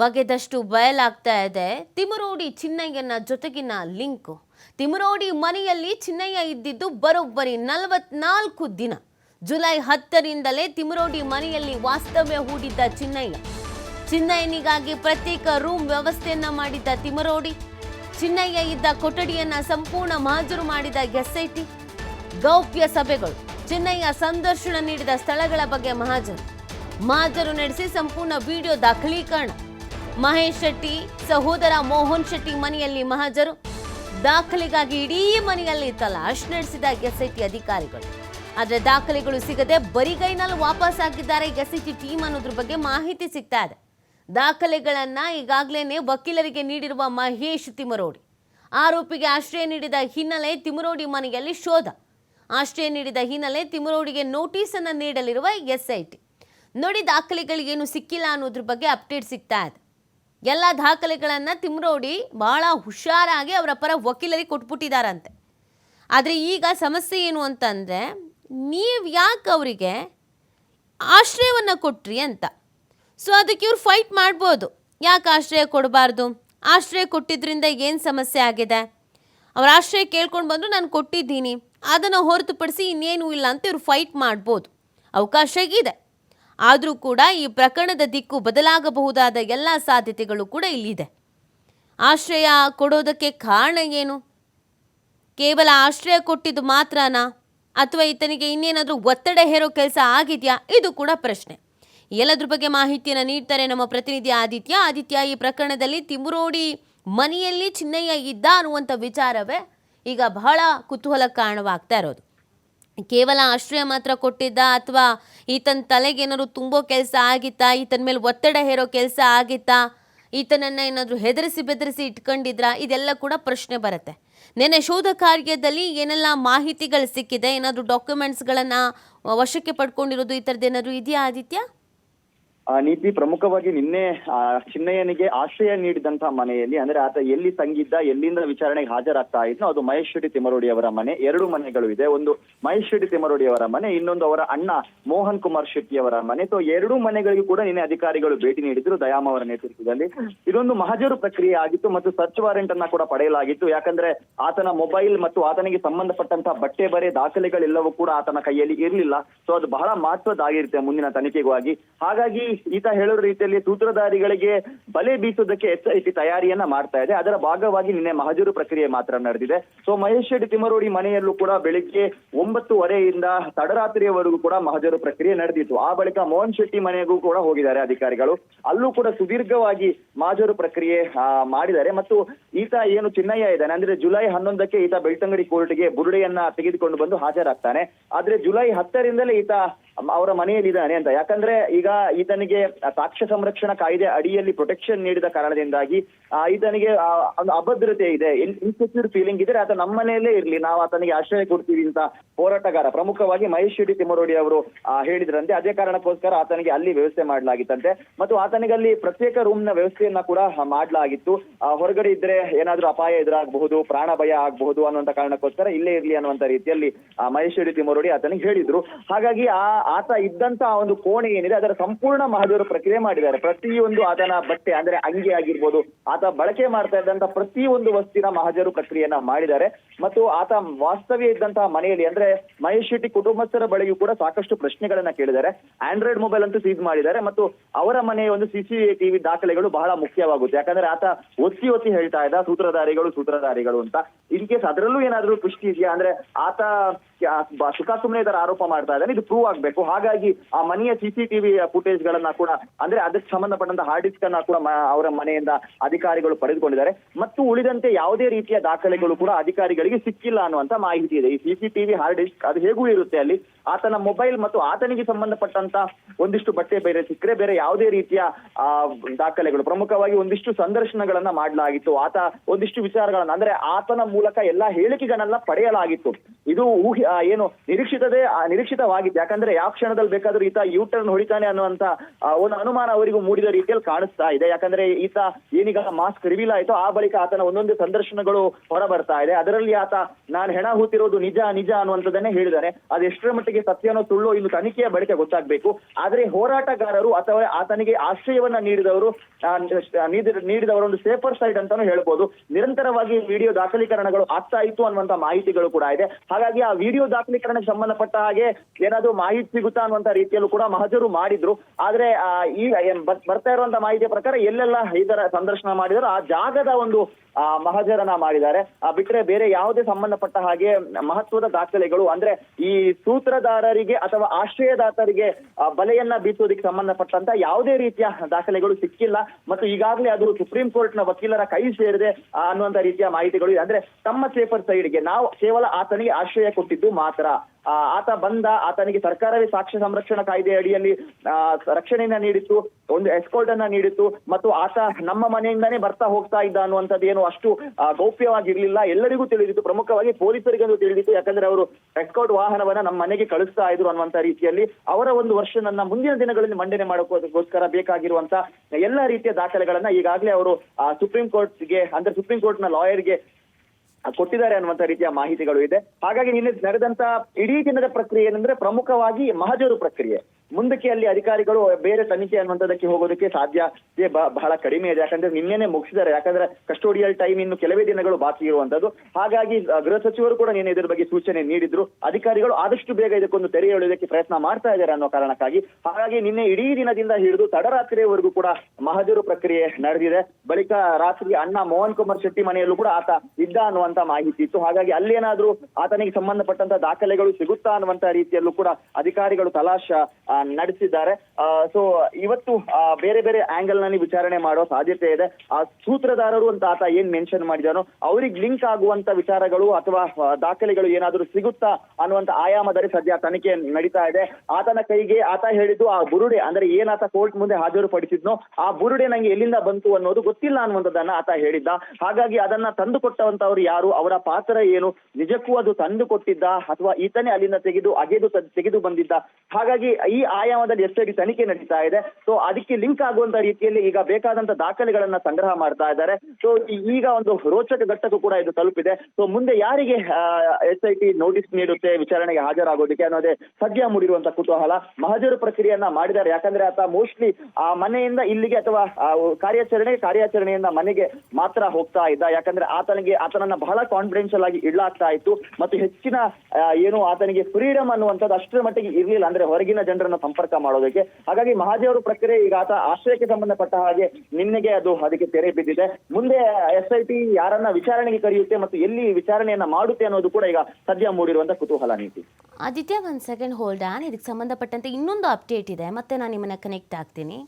ಬಗೆದಷ್ಟು ಬಯಲಾಗ್ತಾ ಇದೆ. ತಿಮರೋಡಿ ಚಿನ್ನಯ್ಯನ ಜೊತೆಗಿನ ಲಿಂಕು. ತಿಮರೋಡಿ ಮನೆಯಲ್ಲಿ ಚಿನ್ನಯ್ಯ ಇದ್ದಿದ್ದು ಬರೋಬ್ಬರಿ ನಲವತ್ನಾಲ್ಕು ದಿನ. ಜುಲೈ ಹತ್ತರಿಂದಲೇ ತಿಮರೋಡಿ ಮನೆಯಲ್ಲಿ ವಾಸ್ತವ್ಯ ಹೂಡಿದ್ದ ಚಿನ್ನಯ್ಯ. ಚಿನ್ನಯ್ಯನಿಗಾಗಿ ಪ್ರತ್ಯೇಕ ರೂಮ್ ವ್ಯವಸ್ಥೆಯನ್ನ ಮಾಡಿದ್ದ ತಿಮರೋಡಿ. ಚಿನ್ನಯ್ಯ ಇದ್ದ ಕೊಠಡಿಯನ್ನ ಸಂಪೂರ್ಣ ಮಹಜರು ಮಾಡಿದ ಎಸ್ಐಟಿ. ಗೌಪ್ಯ ಸಭೆಗಳು. ಚಿನ್ನಯ್ಯ ಸಂದರ್ಶನ ನೀಡಿದ ಸ್ಥಳಗಳ ಬಗ್ಗೆ ಮಹಾಜರು ಮಹಾಜರು ನಡೆಸಿ ಸಂಪೂರ್ಣ ವಿಡಿಯೋ ದಾಖಲೀಕರಣ. ಮಹೇಶ್ ಶೆಟ್ಟಿ, ಸಹೋದರ ಮೋಹನ್ ಶೆಟ್ಟಿ ಮನೆಯಲ್ಲಿ ಮಹಜರು. ದಾಖಲೆಗಾಗಿ ಇಡೀ ಮನೆಯಲ್ಲಿ ತಲಾಶ್ ನಡೆಸಿದ ಎಸ್ಐಟಿ ಅಧಿಕಾರಿಗಳು. ಆದರೆ ದಾಖಲೆಗಳು ಸಿಗದೆ ಬರಿಗೈನಲ್ಲಿ ವಾಪಸ್ ಆಗಿದ್ದಾರೆ ಎಸ್ಐಟಿ ಟೀಮ್ ಅನ್ನೋದ್ರ ಬಗ್ಗೆ ಮಾಹಿತಿ ಸಿಗ್ತಾ ಇದೆ. ದಾಖಲೆಗಳನ್ನ ಈಗಾಗಲೇ ವಕೀಲರಿಗೆ ನೀಡಿರುವ ಮಹೇಶ್ ತಿಮರೋಡಿ ಆರೋಪಿಗೆ ಆಶ್ರಯ ನೀಡಿದ ಹಿನ್ನೆಲೆ ತಿಮರೋಡಿ ಮನೆಯಲ್ಲಿ ಶೋಧ. ಆಶ್ರಯ ನೀಡಿದ ಹಿನ್ನೆಲೆ ತಿಮರೋಡಿಗೆ ನೋಟಿಸ್ ಅನ್ನು ನೀಡಲಿರುವ ಎಸ್ಐಟಿ. ನೋಡಿ ದಾಖಲೆಗಳಿಗೇನು ಸಿಕ್ಕಿಲ್ಲ ಅನ್ನೋದ್ರ ಬಗ್ಗೆ ಅಪ್ಡೇಟ್ ಸಿಗ್ತಾ ಇದೆ. ಎಲ್ಲ ದಾಖಲೆಗಳನ್ನು ತಿಮ್ರೋಡಿ ಬಹಳ ಹುಷಾರಾಗಿ ಅವರ ಪರ ವಕೀಲರಿಗೆ ಕೊಟ್ಬಿಟ್ಟಿದ್ದಾರಂತೆ ಆದರೆ ಈಗ ಸಮಸ್ಯೆ ಏನು ಅಂತಂದರೆ, ನೀವು ಯಾಕೆ ಅವರಿಗೆ ಆಶ್ರಯವನ್ನು ಕೊಟ್ರಿ ಅಂತ. ಸೊ ಅದಕ್ಕೆ ಇವ್ರು ಫೈಟ್ ಮಾಡ್ಬೋದು. ಯಾಕೆ ಆಶ್ರಯ ಕೊಡಬಾರ್ದು? ಆಶ್ರಯ ಕೊಟ್ಟಿದ್ದರಿಂದ ಏನು ಸಮಸ್ಯೆ ಆಗಿದೆ? ಅವ್ರ ಆಶ್ರಯ ಕೇಳ್ಕೊಂಡು ಬಂದು ನಾನು ಕೊಟ್ಟಿದ್ದೀನಿ. ಅದನ್ನು ಹೊರತುಪಡಿಸಿ ಇನ್ನೇನು ಇಲ್ಲ ಅಂತ ಇವ್ರು ಫೈಟ್ ಮಾಡ್ಬೋದು. ಅವಕಾಶ ಇದೆ. ಆದರೂ ಕೂಡ ಈ ಪ್ರಕರಣದ ದಿಕ್ಕು ಬದಲಾಗಬಹುದಾದ ಎಲ್ಲ ಸಾಧ್ಯತೆಗಳು ಕೂಡ ಇಲ್ಲಿದೆ. ಆಶ್ರಯ ಕೊಡೋದಕ್ಕೆ ಕಾರಣ ಏನು? ಕೇವಲ ಆಶ್ರಯ ಕೊಟ್ಟಿದ್ದು ಮಾತ್ರನಾ? ಅಥವಾ ಈತನಿಗೆ ಇನ್ನೇನಾದರೂ ಒತ್ತಡ ಹೇರೋ ಕೆಲಸ ಆಗಿದೆಯಾ? ಇದು ಕೂಡ ಪ್ರಶ್ನೆ. ಎಲ್ಲದ್ರ ಬಗ್ಗೆ ಮಾಹಿತಿಯನ್ನು ನೀಡ್ತಾರೆ ನಮ್ಮ ಪ್ರತಿನಿಧಿ ಆದಿತ್ಯ. ಆದಿತ್ಯ, ಈ ಪ್ರಕರಣದಲ್ಲಿ ತಿಮುರೋಡಿ ಮನೆಯಲ್ಲಿ ಚಿನ್ನಯ್ಯ ಇದ್ದ ಅನ್ನುವಂಥ ವಿಚಾರವೇ ಈಗ ಬಹಳ ಕುತೂಹಲ ಕಾರಣವಾಗ್ತಾ ಇರೋದು. ಕೇವಲ ಆಶ್ರಯ ಮಾತ್ರ ಕೊಟ್ಟಿದ್ದ ಅಥವಾ ಈತನ ತಲೆಗೆ ಏನಾದ್ರು ತುಂಬೋ ಕೆಲಸ ಆಗಿತ್ತಾ, ಈತನ ಮೇಲೆ ಒತ್ತಡ ಹೇರೋ ಕೆಲಸ ಆಗಿತ್ತಾ, ಈತನನ್ನು ಏನಾದರೂ ಹೆದರಿಸಿ ಬೆದರಿಸಿ ಇಟ್ಕೊಂಡಿದ್ರಾ? ಇದೆಲ್ಲ ಕೂಡ ಪ್ರಶ್ನೆ ಬರುತ್ತೆ. ನೆನ್ನೆ ಶೋಧ ಕಾರ್ಯದಲ್ಲಿ ಏನೆಲ್ಲ ಮಾಹಿತಿಗಳು ಸಿಕ್ಕಿದೆ? ಏನಾದರೂ ಡಾಕ್ಯುಮೆಂಟ್ಸ್ಗಳನ್ನು ವಶಕ್ಕೆ ಪಡ್ಕೊಂಡಿರೋದು ಈ ಥರದ್ದು ಏನಾದರೂ ಇದೆಯಾ, ಆದಿತ್ಯ? ಆ ನೀತಿ ಪ್ರಮುಖವಾಗಿ ನಿನ್ನೆ ಚಿನ್ನಯ್ಯನಿಗೆ ಆಶ್ರಯ ನೀಡಿದಂತಹ ಮನೆಯಲ್ಲಿ, ಅಂದ್ರೆ ಆತ ಎಲ್ಲಿ ತಂಗಿದ್ದ, ಎಲ್ಲಿಂದ ವಿಚಾರಣೆಗೆ ಹಾಜರಾಗ್ತಾ ಇದ್ನೋ, ಅದು ಮಹೇಶ್ ಶೆಟ್ಟಿ ತಿಮರೋಡಿ ಅವರ ಮನೆ. ಎರಡು ಮನೆಗಳು ಇದೆ. ಒಂದು ಮಹೇಶ್ ಶೆಟ್ಟಿ ತಿಮರೋಡಿ ಅವರ ಮನೆ, ಇನ್ನೊಂದು ಅವರ ಅಣ್ಣ ಮೋಹನ್ ಕುಮಾರ್ ಶೆಟ್ಟಿ ಅವರ ಮನೆ. ಸೊ ಎರಡು ಮನೆಗಳಿಗೂ ಕೂಡ ನಿನ್ನೆ ಅಧಿಕಾರಿಗಳು ಭೇಟಿ ನೀಡಿದ್ರು, ದಯಾಮ ಅವರ ನೇತೃತ್ವದಲ್ಲಿ. ಇದೊಂದು ಮಹಜರು ಪ್ರಕ್ರಿಯೆ ಆಗಿತ್ತು ಮತ್ತು ಸರ್ಚ್ ವಾರೆಂಟ್ ಅನ್ನ ಕೂಡ ಪಡೆಯಲಾಗಿತ್ತು. ಯಾಕಂದ್ರೆ ಆತನ ಮೊಬೈಲ್ ಮತ್ತು ಆತನಿಗೆ ಸಂಬಂಧಪಟ್ಟಂತಹ ಬಟ್ಟೆ ಬರೆ ದಾಖಲೆಗಳೆಲ್ಲವೂ ಕೂಡ ಆತನ ಕೈಯಲ್ಲಿ ಇರಲಿಲ್ಲ. ಸೊ ಅದು ಬಹಳ ಮಹತ್ವದ್ದಾಗಿರುತ್ತೆ ಮುಂದಿನ ತನಿಖೆಗಾಗಿ ಹಾಗಾಗಿ ಈತ ಹೇಳೋ ರೀತಿಯಲ್ಲಿ ಸೂತ್ರಧಾರಿಗಳಿಗೆ ಬಲೆ ಬೀಸೋದಕ್ಕೆ ಎಸ್ ಐ ತಯಾರಿಯನ್ನ ಮಾಡ್ತಾ ಇದೆ. ಅದರ ಭಾಗವಾಗಿ ನಿನ್ನೆ ಮಹಜರು ಪ್ರಕ್ರಿಯೆ ಮಾತ್ರ ನಡೆದಿದೆ. ಸೊ ಮಹೇಶ್ ಶೆಟ್ಟಿ ತಿಮರೋಡಿ ಮನೆಯಲ್ಲೂ ಕೂಡ ಬೆಳಿಗ್ಗೆ ಒಂಬತ್ತುವರೆಯಿಂದ ತಡರಾತ್ರಿಯವರೆಗೂ ಕೂಡ ಮಹಜರು ಪ್ರಕ್ರಿಯೆ ನಡೆದಿತ್ತು. ಆ ಬಳಿಕ ಮೋಹನ್ ಶೆಟ್ಟಿ ಮನೆಗೂ ಕೂಡ ಹೋಗಿದ್ದಾರೆ ಅಧಿಕಾರಿಗಳು. ಅಲ್ಲೂ ಕೂಡ ಸುದೀರ್ಘವಾಗಿ ಮಹಜರು ಪ್ರಕ್ರಿಯೆ ಮಾಡಿದ್ದಾರೆ. ಮತ್ತು ಈತ ಏನು ಚಿನ್ನಯ್ಯ ಇದ್ದಾನೆ, ಅಂದ್ರೆ ಜುಲೈ ಹನ್ನೊಂದಕ್ಕೆ ಈತ ಬೆಳ್ತಂಗಡಿ ಕೋರ್ಟ್ಗೆ ಬುರುಡೆಯನ್ನ ತೆಗೆದುಕೊಂಡು ಬಂದು ಹಾಜರಾಗ್ತಾನೆ. ಆದ್ರೆ ಜುಲೈ ಹತ್ತರಿಂದಲೇ ಈತ ಅವರ ಮನೆಯಲ್ಲಿ ಇದ್ದಾನೆ ಅಂತ. ಯಾಕಂದ್ರೆ ಈಗ ಈತನಿಗೆ ಸಾಕ್ಷ್ಯ ಸಂರಕ್ಷಣಾ ಕಾಯ್ದೆ ಅಡಿಯಲ್ಲಿ ಪ್ರೊಟೆಕ್ಷನ್ ನೀಡಿದ ಕಾರಣದಿಂದಾಗಿ ಈತನಿಗೆ ಒಂದು ಅಭದ್ರತೆ ಇದೆ. ಇನ್ಸೆಕ್ಯೂರ್ ಫೀಲಿಂಗ್ ಇದ್ರೆ ಆತ ನಮ್ಮ ಮನೆಯಲ್ಲೇ ಇರ್ಲಿ. ನಾವು ಆತನಿಗೆ ಆಶ್ರಯ ಕೊಡ್ತೀವಿ ಅಂತ ಹೋರಾಟಗಾರ, ಪ್ರಮುಖವಾಗಿ ಮಹೇಶ್ ಶೆಟ್ಟಿ ತಿಮರೋಡಿ ಅವರು ಹೇಳಿದ್ರಂತೆ. ಅದೇ ಕಾರಣಕ್ಕೋಸ್ಕರ ಆತನಿಗೆ ಅಲ್ಲಿ ವ್ಯವಸ್ಥೆ ಮಾಡಲಾಗಿತ್ತಂತೆ. ಮತ್ತು ಆತನಿಗೆ ಅಲ್ಲಿ ಪ್ರತ್ಯೇಕ ನ ವ್ಯವಸ್ಥೆಯನ್ನ ಕೂಡ ಮಾಡಲಾಗಿತ್ತು. ಹೊರಗಡೆ ಇದ್ರೆ ಏನಾದ್ರೂ ಅಪಾಯ ಎದುರಾಗಬಹುದು ಪ್ರಾಣ ಭಯ ಆಗಬಹುದು ಅನ್ನುವಂತ ಕಾರಣಕ್ಕೋಸ್ಕರ ಇಲ್ಲೇ ಇರ್ಲಿ ಅನ್ನುವಂತ ರೀತಿಯಲ್ಲಿ ಆ, ಮಹೇಶ್ ಶೆಟ್ಟಿ ತಿಮರೋಡಿ ಆತನಿಗೆ ಹೇಳಿದ್ರು. ಹಾಗಾಗಿ ಆ ಆತ ಇದ್ದಂತ ಒಂದು ಕೋಣೆ ಏನಿದೆ ಅದರ ಸಂಪೂರ್ಣ ಮಹಾದೇವರು ಪ್ರಕ್ರಿಯೆ ಮಾಡಿದ್ದಾರೆ. ಪ್ರತಿಯೊಂದು ಆತನ ಬಟ್ಟೆ ಅಂದ್ರೆ ಅಂಗಿ ಆಗಿರ್ಬೋದು ಆತ ಬಳಕೆ ಮಾಡ್ತಾ ಇದ್ದಂತ ಪ್ರತಿಯೊಂದು ವಸ್ತುವಿನ ಮಹಜರು ಪ್ರಕ್ರಿಯೆಯನ್ನ ಮಾಡಿದ್ದಾರೆ. ಮತ್ತು ಆತ ವಾಸ್ತವ್ಯ ಇದ್ದಂತಹ ಮನೆಯಲ್ಲಿ ಅಂದ್ರೆ ಮಹೇಶ್ ಶೆಟ್ಟಿ ಕುಟುಂಬಸ್ಥರ ಬಳಿಯೂ ಕೂಡ ಸಾಕಷ್ಟು ಪ್ರಶ್ನೆಗಳನ್ನ ಕೇಳಿದ್ದಾರೆ. ಆಂಡ್ರಾಯ್ಡ್ ಮೊಬೈಲ್ ಅಂತೂ ಸೀಜ್ ಮಾಡಿದ್ದಾರೆ. ಮತ್ತು ಅವರ ಮನೆಯ ಒಂದು ಸಿಸಿ ಟಿವಿ ದಾಖಲೆಗಳು ಬಹಳ ಮುಖ್ಯವಾಗುತ್ತೆ. ಯಾಕಂದ್ರೆ ಆತ ಒತ್ತಿ ಒತ್ತಿ ಹೇಳ್ತಾ ಇದ್ದ ಸೂತ್ರಧಾರಿಗಳು ಸೂತ್ರಧಾರಿಗಳು ಅಂತ. ಇನ್ ಕೇಸ್ ಅದರಲ್ಲೂ ಏನಾದ್ರೂ ಪುಷ್ಟಿ ಇದೆಯಾ? ಅಂದ್ರೆ ಆತ ಆ, ಬ- ಸುಖ ಸುಮ್ಮನೆ ಇದರ ಆರೋಪ ಮಾಡ್ತಾ ಇದ್ದಾನೆ. ಇದು ಪ್ರೂವ್ ಆಗ್ಬೇಕು. ಹಾಗಾಗಿ ಆ ಮನೆಯ ಸಿಸಿಟಿವಿ ಫುಟೇಜ್ ಗಳನ್ನ ಕೂಡ ಅಂದ್ರೆ ಅದಕ್ಕೆ ಸಂಬಂಧಪಟ್ಟಂತ ಹಾರ್ಡ್ ಡಿಸ್ಕ್ ಅನ್ನ ಕೂಡ ಅವರ ಮನೆಯಿಂದ ಅಧಿಕಾರಿಗಳು ಪಡೆದುಕೊಂಡಿದ್ದಾರೆ. ಮತ್ತು ಉಳಿದಂತೆ ಯಾವುದೇ ರೀತಿಯ ದಾಖಲೆಗಳು ಕೂಡ ಅಧಿಕಾರಿಗಳಿಗೆ ಸಿಕ್ಕಿಲ್ಲ ಅನ್ನುವಂತ ಮಾಹಿತಿ ಇದೆ. ಈ ಸಿಸಿಟಿವಿ ಹಾರ್ಡ್ ಡಿಸ್ಕ್ ಅದು ಹೇಗೂ ಇರುತ್ತೆ ಅಲ್ಲಿ? ಆತನ ಮೊಬೈಲ್ ಮತ್ತು ಆತನಿಗೆ ಸಂಬಂಧಪಟ್ಟಂತ ಒಂದಿಷ್ಟು ಬಟ್ಟೆ ಬೇರೆ ಸಿಕ್ಕರೆ ಬೇರೆ ಯಾವುದೇ ರೀತಿಯ ದಾಖಲೆಗಳು. ಪ್ರಮುಖವಾಗಿ ಒಂದಿಷ್ಟು ಸಂದರ್ಶನಗಳನ್ನ ಮಾಡಲಾಗಿತ್ತು. ಆತ ಒಂದಿಷ್ಟು ವಿಚಾರಗಳನ್ನ ಅಂದ್ರೆ ಆತನ ಮೂಲಕ ಎಲ್ಲಾ ಹೇಳಿಕೆಗಳನ್ನ ಪಡೆಯಲಾಗಿತ್ತು. ಇದು ಊಹೆ ಏನು ನಿರೀಕ್ಷಿತದೇ ಆ, ನಿರೀಕ್ಷಿತವಾಗಿತ್ತು ಯಾಕಂದ್ರೆ ಯಾವ ಕ್ಷಣದಲ್ಲಿ ಬೇಕಾದ್ರೂ ಈತ ಯೂ ಟರ್ನ್ ಹೊಡಿತಾನೆ ಅನ್ನುವಂತ ಒಂದು ಅನುಮಾನ ಅವರಿಗೂ ಮೂಡಿದ ರೀತಿಯಲ್ಲಿ ಕಾಣಿಸ್ತಾ ಇದೆ. ಯಾಕಂದ್ರೆ ಈತ ಏನೀಗ ಮಾಸ್ಕ್ ರಿವೀಲ್ ಆಯ್ತು ಆ ಬಳಿಕ ಆತನ ಒಂದೊಂದು ಸಂದರ್ಶನಗಳು ಹೊರ ಬರ್ತಾ ಇದೆ. ಅದರಲ್ಲಿ ಆತ ನಾನು ಹೆಣ ಹೂತಿರೋದು ನಿಜ ನಿಜ ಅನ್ನುವಂಥದ್ದನ್ನೇ ಹೇಳಿದ್ದಾರೆ ಅದು ಎಷ್ಟರ ಮಟ್ಟಿಗೆ ಸತ್ಯನೋ ಸುಳ್ಳು ಇನ್ನು ತನಿಖೆಯ ಬಳಿಕ ಗೊತ್ತಾಗಬೇಕು. ಆದ್ರೆ ಹೋರಾಟಗಾರರು ಅಥವಾ ಆತನಿಗೆ ಆಶ್ರಯವನ್ನ ನೀಡಿದವರು ನೀಡಿದವರ ಒಂದು ಸೇಫರ್ ಸೈಡ್ ಅಂತಾನು ಹೇಳ್ಬೋದು. ನಿರಂತರವಾಗಿ ವಿಡಿಯೋ ದಾಖಲೀಕರಣಗಳು ಆಗ್ತಾ ಇತ್ತು ಅನ್ನುವಂತ ಮಾಹಿತಿಗಳು ಕೂಡ ಇದೆ. ಹಾಗಾಗಿ ಆ ವಿಡಿಯೋ ದಾಖಲೀಕರಣಕ್ಕೆ ಸಂಬಂಧಪಟ್ಟ ಹಾಗೆ ಏನಾದ್ರು ಮಾಹಿತಿ ಸಿಗುತ್ತಾ ಅನ್ನುವಂತ ರೀತಿಯಲ್ಲೂ ಕೂಡ ಮಹಜರು ಮಾಡಿದ್ರು. ಆದ್ರೆ ಈ ಬರ್ತಾ ಇರುವಂತ ಮಾಹಿತಿಯ ಪ್ರಕಾರ ಎಲ್ಲೆಲ್ಲ ಇದರ ಸಂದರ್ಶನ ಮಾಡಿದ್ರು. ಆ ಜಾಗದ ಒಂದು ಆ, ಮಹಜರನ್ನ ಮಾಡಿದ್ದಾರೆ. ಆ ಬಿಟ್ರೆ ಬೇರೆ ಯಾವುದೇ ಸಂಬಂಧಪಟ್ಟ ಹಾಗೆ ಮಹತ್ವದ ದಾಖಲೆಗಳು ಅಂದ್ರೆ ಈ ಸೂತ್ರಧಾರರಿಗೆ ಅಥವಾ ಆಶ್ರಯದಾತರಿಗೆ ಬಲೆಯನ್ನ ಬೀಸೋದಕ್ಕೆ ಸಂಬಂಧಪಟ್ಟಂತ ಯಾವುದೇ ರೀತಿಯ ದಾಖಲೆಗಳು ಸಿಕ್ಕಿಲ್ಲ. ಮತ್ತು ಈಗಾಗಲೇ ಅದು ಸುಪ್ರೀಂ ಕೋರ್ಟ್ನ ವಕೀಲರ ಕೈ ಸೇರಿದೆ ಅನ್ನುವಂತ ರೀತಿಯ ಮಾಹಿತಿಗಳು ಅಂದ್ರೆ ತಮ್ಮ ಸೇಫರ್ ಸೈಡ್ಗೆ ನಾವು ಕೇವಲ ಆತನಿಗೆ ಆಶ್ರಯ ಕೊಟ್ಟಿದ್ದು ಮಾತ್ರ. ಆ, ಆತ ಬಂದ ಆತನಿಗೆ ಸರ್ಕಾರವೇ ಸಾಕ್ಷ್ಯ ಸಂರಕ್ಷಣಾ ಕಾಯ್ದೆ ಅಡಿಯಲ್ಲಿ ರಕ್ಷಣೆಯನ್ನ ನೀಡಿತ್ತು ಒಂದು ಎಸ್ಕೋರ್ಟ್ ಅನ್ನ ನೀಡಿತ್ತು ಮತ್ತು ಆತ ನಮ್ಮ ಮನೆಯಿಂದಾನೇ ಬರ್ತಾ ಹೋಗ್ತಾ ಇದ್ದ ಅನ್ನುವಂಥದ್ದು ಏನು ಅಷ್ಟು ಗೌಪ್ಯವಾಗಿರ್ಲಿಲ್ಲ. ಎಲ್ಲರಿಗೂ ತಿಳಿದಿತ್ತು ಪ್ರಮುಖವಾಗಿ ಪೊಲೀಸರಿಗಂತೂ ತಿಳಿದಿತ್ತು ಯಾಕಂದ್ರೆ ಅವರು ಎಸ್ಕೋರ್ಟ್ ವಾಹನವನ್ನ ನಮ್ಮ ಮನೆಗೆ ಕಳಿಸ್ತಾ ಇದ್ರು ಅನ್ನುವಂತ ರೀತಿಯಲ್ಲಿ. ಅವರ ಒಂದು ವರ್ಷ ನನ್ನ ಮುಂದಿನ ದಿನಗಳಲ್ಲಿ ಮಂಡನೆ ಮಾಡೋಕೋಸ್ಕರ ಬೇಕಾಗಿರುವಂತ ಎಲ್ಲ ರೀತಿಯ ದಾಖಲೆಗಳನ್ನ ಈಗಾಗಲೇ ಅವರು ಸುಪ್ರೀಂ ಕೋರ್ಟ್ಗೆ ಅಂದ್ರೆ ಸುಪ್ರೀಂ ಕೋರ್ಟ್ನ ಲಾಯರ್ಗೆ ಕೊಟ್ಟಿದ್ದಾರೆ ಅನ್ನುವಂತ ರೀತಿಯ ಮಾಹಿತಿಗಳು ಇದೆ. ಹಾಗಾಗಿ ನಿನ್ನೆ ನಡೆದಂತ ಇಡೀ ದಿನದ ಪ್ರಕ್ರಿಯೆ ಏನಂದ್ರೆ ಪ್ರಮುಖವಾಗಿ ಮಹಜರು ಪ್ರಕ್ರಿಯೆ. ಮುಂದಕ್ಕೆ ಅಲ್ಲಿ ಅಧಿಕಾರಿಗಳು ಬೇರೆ ತನಿಖೆ ಅನ್ನುವಂಥದ್ದಕ್ಕೆ ಹೋಗೋದಕ್ಕೆ ಸಾಧ್ಯ ಬಹಳ ಕಡಿಮೆ ಇದೆ. ಯಾಕಂದ್ರೆ ನಿನ್ನೆನೆ ಮುಗಿಸಿದ್ದಾರೆ. ಯಾಕಂದ್ರೆ ಕಸ್ಟೋಡಿಯಲ್ ಟೈಮ್ ಇನ್ನು ಕೆಲವೇ ದಿನಗಳು ಬಾಕಿ ಇರುವಂತದ್ದು ಹಾಗಾಗಿ ಗೃಹ ಸಚಿವರು ಕೂಡ ನಿನ್ನೆ ಇದರ ಬಗ್ಗೆ ಸೂಚನೆ ನೀಡಿದ್ರು. ಅಧಿಕಾರಿಗಳು ಆದಷ್ಟು ಬೇಗ ಇದಕ್ಕೊಂದು ತೆರೆ ಎಳೆಯೋದಕ್ಕೆ ಪ್ರಯತ್ನ ಮಾಡ್ತಾ ಇದ್ದಾರೆ ಅನ್ನೋ ಕಾರಣಕ್ಕಾಗಿ. ಹಾಗಾಗಿ ನಿನ್ನೆ ಇಡೀ ದಿನದಿಂದ ಹಿಡಿದು ತಡರಾತ್ರಿಯವರೆಗೂ ಕೂಡ ಮಹಜರು ಪ್ರಕ್ರಿಯೆ ನಡೆದಿದೆ. ಬಳಿಕ ರಾತ್ರಿ ಅಣ್ಣ ಮೋಹನ್ ಕುಮಾರ್ ಶೆಟ್ಟಿ ಮನೆಯಲ್ಲೂ ಕೂಡ ಆತ ಇದ್ದ ಅನ್ನುವಂತ ಮಾಹಿತಿ ಇತ್ತು. ಹಾಗಾಗಿ ಅಲ್ಲೇನಾದ್ರೂ ಆತನಿಗೆ ಸಂಬಂಧಪಟ್ಟಂತ ದಾಖಲೆಗಳು ಸಿಗುತ್ತಾ ಅನ್ನುವಂತ ರೀತಿಯಲ್ಲೂ ಕೂಡ ಅಧಿಕಾರಿಗಳು ತಲಾಶ ನಡೆಸಿದ್ದಾರೆ. ಸೊ ಇವತ್ತು ಬೇರೆ ಬೇರೆ ಆಂಗಲ್ನಲ್ಲಿ ವಿಚಾರಣೆ ಮಾಡೋ ಸಾಧ್ಯತೆ ಇದೆ. ಆ ಸೂತ್ರಧಾರರು ಅಂತ ಆತ ಏನ್ ಮೆನ್ಷನ್ ಮಾಡಿದಾನೋ, ಅವ್ರಿಗೆ ಲಿಂಕ್ ಆಗುವಂತ ವಿಚಾರಗಳು ಅಥವಾ ದಾಖಲೆಗಳು ಏನಾದರೂ ಸಿಗುತ್ತಾ ಅನ್ನುವಂತ ಆಯಾಮದಲ್ಲಿ ಸದ್ಯ ತನಿಖೆ ನಡೀತಾ ಇದೆ. ಆತನ ಕೈಗೆ ಆತ ಹೇಳಿದ್ದು ಆ ಬುರುಡೆ, ಅಂದ್ರೆ ಏನ್ ಆತ ಕೋರ್ಟ್ ಮುಂದೆ ಹಾಜರುಪಡಿಸಿದ್ನೋ, ಆ ಬುರುಡೆ ನಂಗೆ ಎಲ್ಲಿಂದ ಬಂತು ಅನ್ನೋದು ಗೊತ್ತಿಲ್ಲ ಅನ್ನುವಂಥದ್ದನ್ನ ಆತ ಹೇಳಿದ್ದ. ಹಾಗಾಗಿ ಅದನ್ನ ತಂದು ಕೊಟ್ಟವಂತವ್ರು ಯಾರು, ಅವರ ಪಾತ್ರ ಏನು, ನಿಜಕ್ಕೂ ಅದು ತಂದು ಕೊಟ್ಟಿದ್ದ ಅಥವಾ ಈತನೇ ಅಲ್ಲಿಂದ ತೆಗೆದು, ಅಗೆದು ತೆಗೆದು ಬಂದಿದ್ದ. ಹಾಗಾಗಿ ಈ ಆಯಾಮದಲ್ಲಿ ಡಿ ತನಿಖೆ ನಡೀತಾ ಇದೆ. ಸೊ ಅದಕ್ಕೆ ಲಿಂಕ್ ಆಗುವಂತ ರೀತಿಯಲ್ಲಿ ಈಗ ಬೇಕಾದಂತ ದಾಖಲೆಗಳನ್ನ ಸಂಗ್ರಹ ಮಾಡ್ತಾ ಇದ್ದಾರೆ. ಸೊ ಈಗ ಒಂದು ರೋಚಕ ಘಟ್ಟಕ್ಕೂ ಕೂಡ ಇದು ತಲುಪಿದೆ. ಸೊ ಮುಂದೆ ಯಾರಿಗೆ ಎಸ್ ಐ ಟಿ ನೋಟಿಸ್ ನೀಡುತ್ತೆ, ವಿಚಾರಣೆಗೆ ಹಾಜರಾಗೋದಕ್ಕೆ ಅನ್ನೋದೇ ಸದ್ಯ ಮೂಡಿರುವಂತ ಕುತೂಹಲ. ಮಹಜರು ಪ್ರಕ್ರಿಯೆಯನ್ನ ಮಾಡಿದ್ದಾರೆ. ಯಾಕಂದ್ರೆ ಆತ ಮೋಸ್ಟ್ಲಿ ಆ, ಮನೆಯಿಂದ ಇಲ್ಲಿಗೆ ಅಥವಾ ಕಾರ್ಯಾಚರಣೆ ಕಾರ್ಯಾಚರಣೆಯಿಂದ ಮನೆಗೆ ಮಾತ್ರ ಹೋಗ್ತಾ ಇದ್ದ. ಯಾಕಂದ್ರೆ ಆತನಿಗೆ, ಆತನನ್ನ ಬಹಳ ಕಾನ್ಫಿಡೆನ್ಷಿಯಲ್ ಆಗಿ ಇಡಲಾಗ್ತಾ ಇತ್ತು. ಮತ್ತು ಹೆಚ್ಚಿನ ಏನು ಆತನಿಗೆ ಫ್ರೀಡಮ್ ಅನ್ನುವಂಥದ್ದು ಅಷ್ಟರ ಮಟ್ಟಿಗೆ ಇರಲಿಲ್ಲ. ಅಂದ್ರೆ ಹೊರಗಿನ ಜನರನ್ನ ಸಂಪರ್ಕ ಮಾಡೋದಕ್ಕೆ. ಹಾಗಾಗಿ ಮಹಾದೇವರು ಪ್ರಕ್ರಿಯೆ ಈಗ ಆತ ಆಶ್ರಯಕ್ಕೆ ಸಂಬಂಧಪಟ್ಟ ಹಾಗೆ ನಿನ್ನೆಗೆ ಅದು ಅದಕ್ಕೆ ತೆರೆ ಬಿದ್ದಿದೆ. ಮುಂದೆ ಎಸ್ ಐ ಟಿ ಯಾರನ್ನ ವಿಚಾರಣೆಗೆ ಕರೆಯುತ್ತೆ ಮತ್ತು ಎಲ್ಲಿ ವಿಚಾರಣೆಯನ್ನ ಮಾಡುತ್ತೆ ಅನ್ನೋದು ಕೂಡ ಈಗ ಸದ್ಯ ಮೂಡಿರುವಂತ ಕುತೂಹಲ ನೀತಿ. ಆದಿತ್ಯ, ಒಂದ್ ಸೆಕೆಂಡ್ ಹೋಲ್ಡ್ ಆನ್ ಇದಕ್ಕೆ ಸಂಬಂಧಪಟ್ಟಂತೆ ಇನ್ನೊಂದು ಅಪ್ಡೇಟ್ ಇದೆ. ಮತ್ತೆ ನಾನು ನಿಮ್ಮನ್ನ ಕನೆಕ್ಟ್ ಆಗ್ತೀನಿ.